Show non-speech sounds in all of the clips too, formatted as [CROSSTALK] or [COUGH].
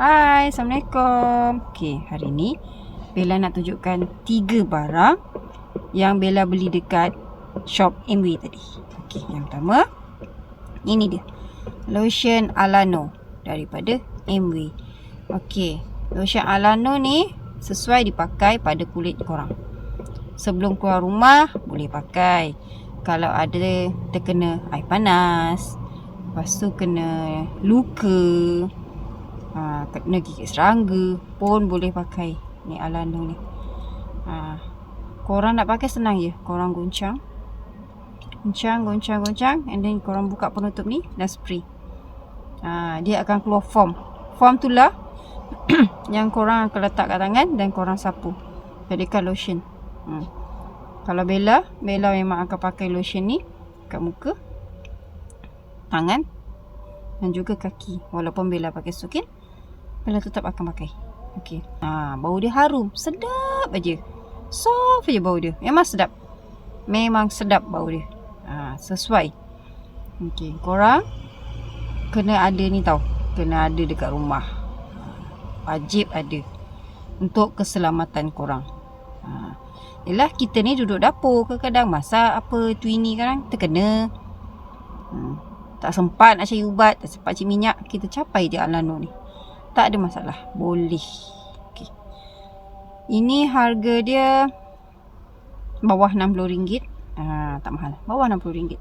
Hai, Assalamualaikum. Okey, hari ni Bella nak tunjukkan tiga barang yang Bella beli dekat shop MW tadi. Okey, yang pertama ini dia. Lotion Alano daripada MW. Okey, lotion Alano ni sesuai dipakai pada kulit korang. Sebelum keluar rumah boleh pakai. Kalau ada terkena air panas, lepas tu kena luka, ha, kena gigit serangga pun boleh pakai ni Alano ni. Ha, korang nak pakai senang je. Korang goncang. Goncang, goncang, goncang. And then korang buka penutup ni dan spray. Ha, dia akan keluar foam. Foam tu lah [CLEARS THROAT] yang korang akan letak kat tangan dan korang sapu. Jadikan lotion. Hmm. Kalau Bella, Bella memang akan pakai lotion ni kat muka, tangan dan juga kaki. Walaupun Bella pakai sukin, Bella tetap akan pakai. Okey. Ha, bau dia harum. Sedap aja. Soft aja bau dia. Memang sedap. Memang sedap bau dia. Ha, sesuai. Okey. Korang kena ada ni tau. Kena ada dekat rumah. Wajib ada. Untuk keselamatan korang. Ha. Yelah kita ni duduk dapur kadang-kadang masak apa tu ini kan terkena. Hmm. Tak sempat nak cari ubat, tak sempat cari minyak, kita capai je Alano ni. Tak ada masalah. Boleh. Okay. Ini harga dia bawah RM60. Ah, tak mahal. Bawah RM60.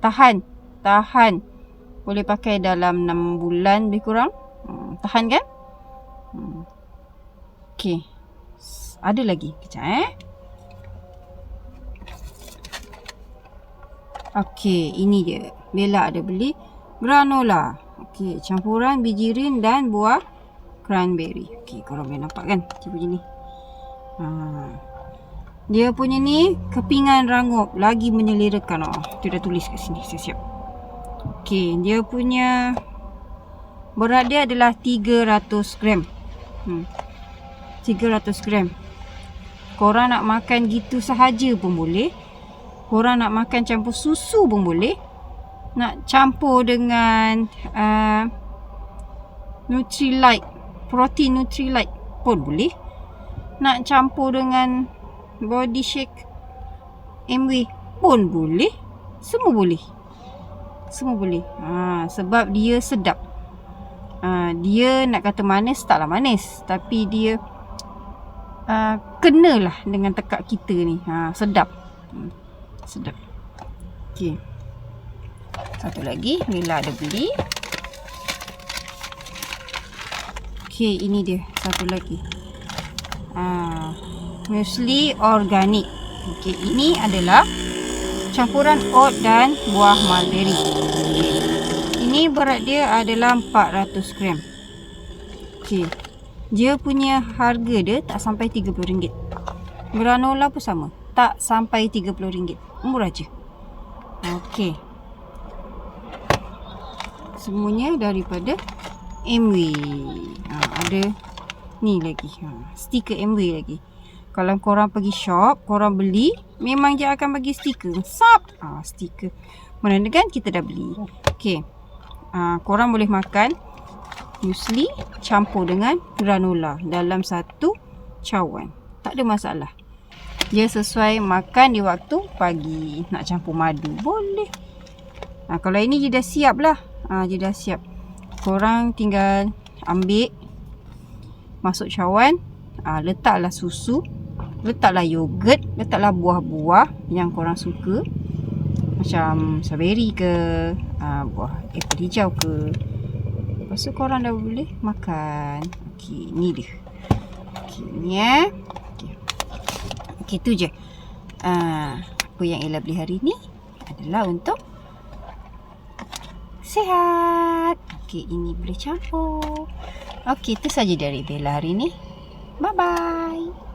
Tahan. Tahan. Boleh pakai dalam 6 bulan lebih kurang. Hmm, tahan kan? Hmm. Okay. Ada lagi. Kejap eh. Okay. Ini dia. Bella ada beli granola. Okey, campuran biji rin dan buah cranberry. Okey, korang boleh nampak kan? Cuba ni. Ha. Dia punya ni kepingan rangup lagi menyelerakan. Oh, tu dah tulis kat sini. Siap-siap. Okey, dia punya berat dia adalah 300 gram. Hmm. 300 gram. Korang nak makan gitu sahaja pun boleh. Korang nak makan campur susu pun boleh nak campur dengan uh, Nutrilite protein Nutrilite pun boleh. Nak campur dengan body shake MW pun boleh. Semua boleh. Semua boleh. Ha, sebab dia sedap. Ha, dia nak kata manis taklah manis. Tapi dia uh, kenalah dengan tekak kita ni. Ha, sedap. Hmm, sedap. Okay. Satu lagi Mila ada beli. Okey, ini dia satu lagi. Ah, muesli organik. Okey, ini adalah campuran oat dan buah mulberry. Okay. Ini berat dia adalah 400 gram. Okey. Dia punya harga dia tak sampai RM30. Granola pun sama. Tak sampai RM30. Murah je. Okey semuanya daripada MW. Ha, ada ni lagi. Ha, stiker MW lagi. Kalau korang pergi shop, korang beli, memang dia akan bagi stiker. Sap! Ha, stiker. Menandakan kita dah beli. Okey. Ha, korang boleh makan muesli campur dengan granola dalam satu cawan. Tak ada masalah. Dia sesuai makan di waktu pagi. Nak campur madu. Boleh. Ha, kalau ini dia dah siap lah ha, dia dah siap korang tinggal ambil masuk cawan ha, letaklah susu letaklah yogurt letaklah buah-buah yang korang suka. Macam strawberry ke ha, buah apple hijau ke. Lepas tu korang dah boleh makan. Ok ni dia. Ok ni eh. Ok, okay tu je. Ha, apa yang Ella beli hari ni adalah untuk sihat. Okey, ini boleh campur. Okey, itu saja dari Bella hari ini. Bye-bye.